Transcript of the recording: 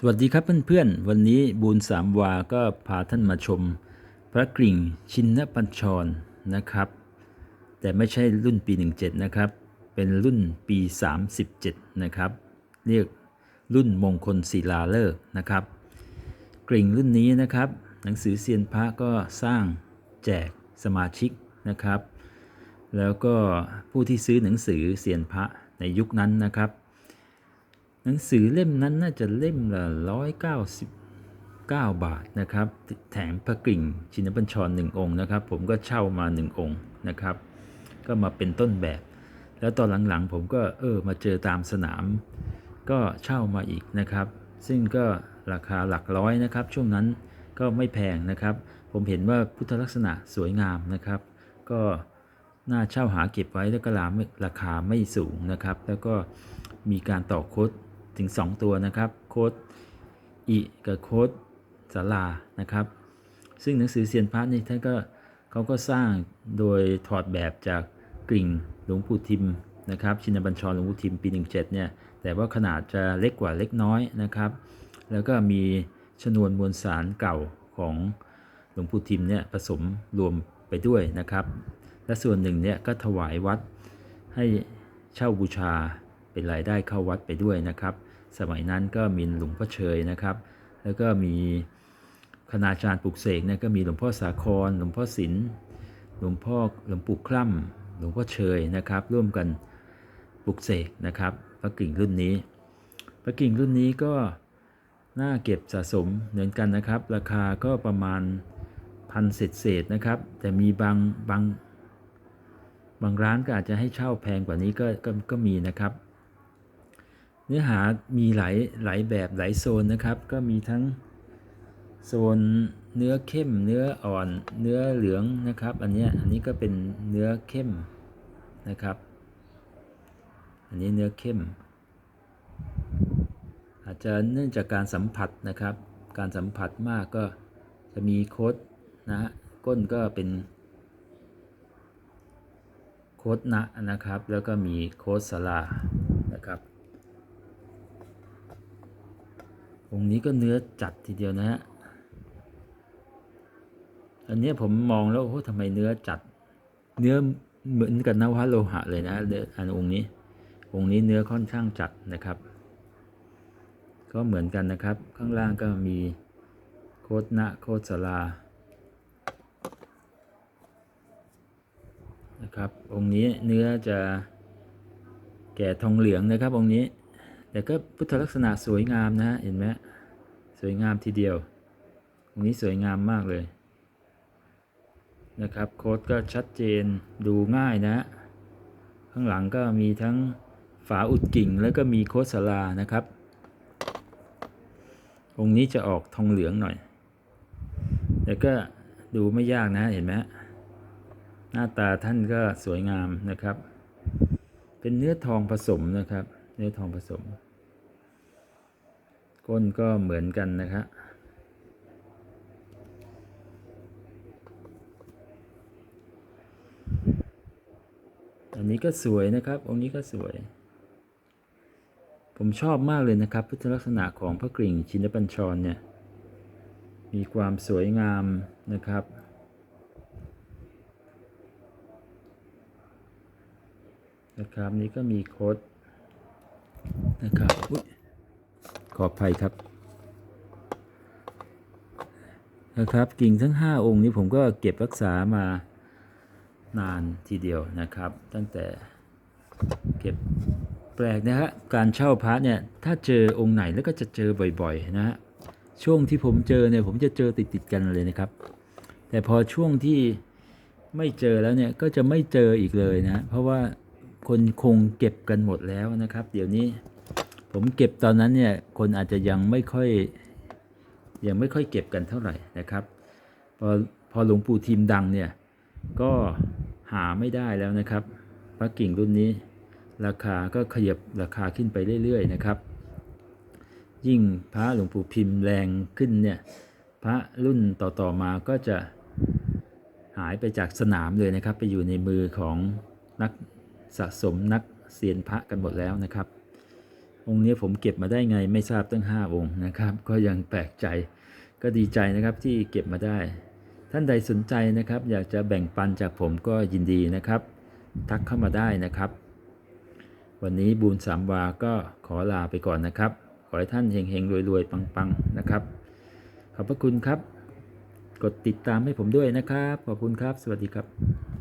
สวัสดีครับเพื่อนๆ วันนี้บูนสามวาก็พาท่านมาชม พระกริ่งชินปัญชรนะครับ แต่ไม่ใช่รุ่นปี 17 นะครับ เป็นรุ่นปี 37 นะครับ เรียกรุ่นมงคลศิลาฤกษ์นะครับ กริ่งรุ่นนี้นะครับ หนังสือเซียนพระก็สร้างแจกสมาชิกนะครับ แล้วก็ผู้ที่ซื้อหนังสือเซียนพระในยุคนั้นนะครับ นังสือเล่มนั้นน่าจะเล่มละ199 บาทนะครับ แถมพระกริ่งชินบัญชรหนึ่งองค์นะครับ ผมก็เช่ามาหนึ่งองค์นะครับ ก็มาเป็นต้นแบบ แล้วตอนหลังๆ ผมก็เออมาเจอตามสนาม ก็เช่ามาอีกนะครับ ซึ่งก็ราคาหลักร้อยนะครับ ช่วงนั้นก็ไม่แพงนะครับ ผมเห็นว่าพุทธลักษณะสวยงามนะครับ ก็น่าเช่าหาเก็บไว้แล้วก็ราคาไม่สูงนะครับ แล้วก็มีการต่อคด ถึง 2 ตัวนะครับโค้ดอิกับโค้ดสารานะครับ ซึ่งหนังสือเซียนพระนี่ท่านก็เขาก็สร้างโดยถอดแบบจากกริ่งหลวงปู่ทิมนะครับชินบัญชรหลวงปู่ทิมปี 17เนี่ยแต่ว่าขนาดจะเล็กกว่าเล็กน้อยนะครับ แล้วก็มีชนวนมวลสารเก่าของหลวงปู่ทิมเนี่ยผสมรวมไปด้วยนะครับ และส่วนหนึ่งเนี่ยก็ถวายวัดให้เช่าบูชาเป็นรายได้เข้าวัดไปด้วยนะครับ สมัยนั้นก็มีหลวงพ่อเชยนะครับ แล้วก็มีคณาจารย์ปลุกเสกเนี่ยก็มีหลวงพ่อสาคร หลวงพ่อศิลป์หลวงพ่อหลวงปู่คล่ำหลวงพ่อเชยนะครับ ร่วมกันปลุกเสกนะครับพระกิ่งรุ่นนี้พระกิ่งรุ่นนี้ก็น่าเก็บสะสมเหมือนกันนะครับ ราคาก็ประมาณพันเศษเศษนะครับ แต่มีบางบางบางร้านก็อาจจะให้เช่าแพงกว่านี้ก็ก็ก็มีนะครับ เนื้อหามีหลายหลายแบบหลายโซนนะครับ ก็มีทั้งโซนเนื้อเข้ม เนื้ออ่อน เนื้อเหลืองนะครับ อันนี้อันนี้ก็เป็นเนื้อเข้มนะครับ อันนี้เนื้อเข้ม อาจจะเนื่องจากการสัมผัสนะครับ การสัมผัสมากก็จะมีโคดนะฮะก้นก็เป็นโคดนะนะครับ แล้วก็มีโคดสลานะครับ องค์นี้ก็เนื้อจัดทีเดียวนะฮะ อันนี้ผมมองแล้วโอ้โหทำไมเนื้อจัด เนื้อเหมือนกับนวโลหะเลยนะออันองค์นี้ องค์นี้เนื้อค่อนข้างจัดนะครับ ก็เหมือนกันนะครับ ข้างล่างก็มีโคตนะโคตสลานะครับ องค์นี้เนื้อจะแก่ทองเหลืองนะครับองค์นี้ แต่ก็พุทธลักษณะสวยงามนะฮะเห็นไหมสวยงามทีเดียวองนี้สวยงามมากเลยนะครับโค้ดก็ชัดเจนดูง่ายนะฮะข้างหลังก็มีทั้งฝาอุดกิ่งแล้วก็มีโค้ดสลานะครับ องค์นี้จะออกทองเหลืองหน่อย แต่ก็ดูไม่ยากนะเห็นไหมหน้าตาท่านก็สวยงามนะครับ เป็นเนื้อทองผสมนะครับ เนื้อทองผสม ก้นก็เหมือนกันนะครับอันนี้ก็สวยนะครับ องค์นี้ก็สวย ผมชอบมากเลยนะครับ พุทธลักษณะของพระกริ่งชินปัญชรเนี่ย มีความสวยงามนะครับ นะครับ นี่ก็มีโคด นะครับขออภัยครับนะครับกิ่งทั้ง 5 องค์นี้ผมก็เก็บรักษามานานทีเดียวนะครับ ตั้งแต่เก็บแปลกนะฮะการเช่าพระเนี่ยถ้าเจอองค์ไหนแล้วก็จะเจอบ่อยๆนะฮะช่วงที่ผมเจอเนี่ยผมจะเจอติดๆกันเลยนะครับ แต่พอช่วงที่ไม่เจอแล้วเนี่ยก็จะไม่เจออีกเลยนะ เพราะว่าคนคงเก็บกันหมดแล้วนะครับ เดี๋ยวนี้ ผมเก็บตอนนั้นเนี่ยคนอาจจะยังไม่ค่อยยังไม่ค่อยเก็บกันเท่าไหร่นะครับ พอพอหลวงปู่ทิมดังเนี่ยก็หาไม่ได้แล้วนะครับพระกิ่งรุ่นนี้ราคาก็ขยับราคาขึ้นไปเรื่อยๆนะครับ ยิ่งพระหลวงปู่พิมพ์แรงขึ้นเนี่ยพระรุ่นต่อๆมาก็จะหายไปจากสนามเลยนะครับ ไปอยู่ในมือของนักสะสมนักเซียนพระกันหมดแล้วนะครับ องค์นี้ผมเก็บมาได้ไงไม่ทราบตั้ง 5 องค์นะครับ ก็ยังแปลกใจก็ดีใจนะครับที่เก็บมาได้ ท่านใดสนใจนะครับ อยากจะแบ่งปันจากผมก็ยินดีนะครับ ทักเข้ามาได้นะครับ วันนี้บูญสามวาก็ขอลาไปก่อนนะครับ ขอให้ท่านเฮงๆรวยๆ ปังๆนะครับ ขอบพระคุณครับ กดติดตามให้ผมด้วยนะครับ ขอบคุณครับ สวัสดีครับ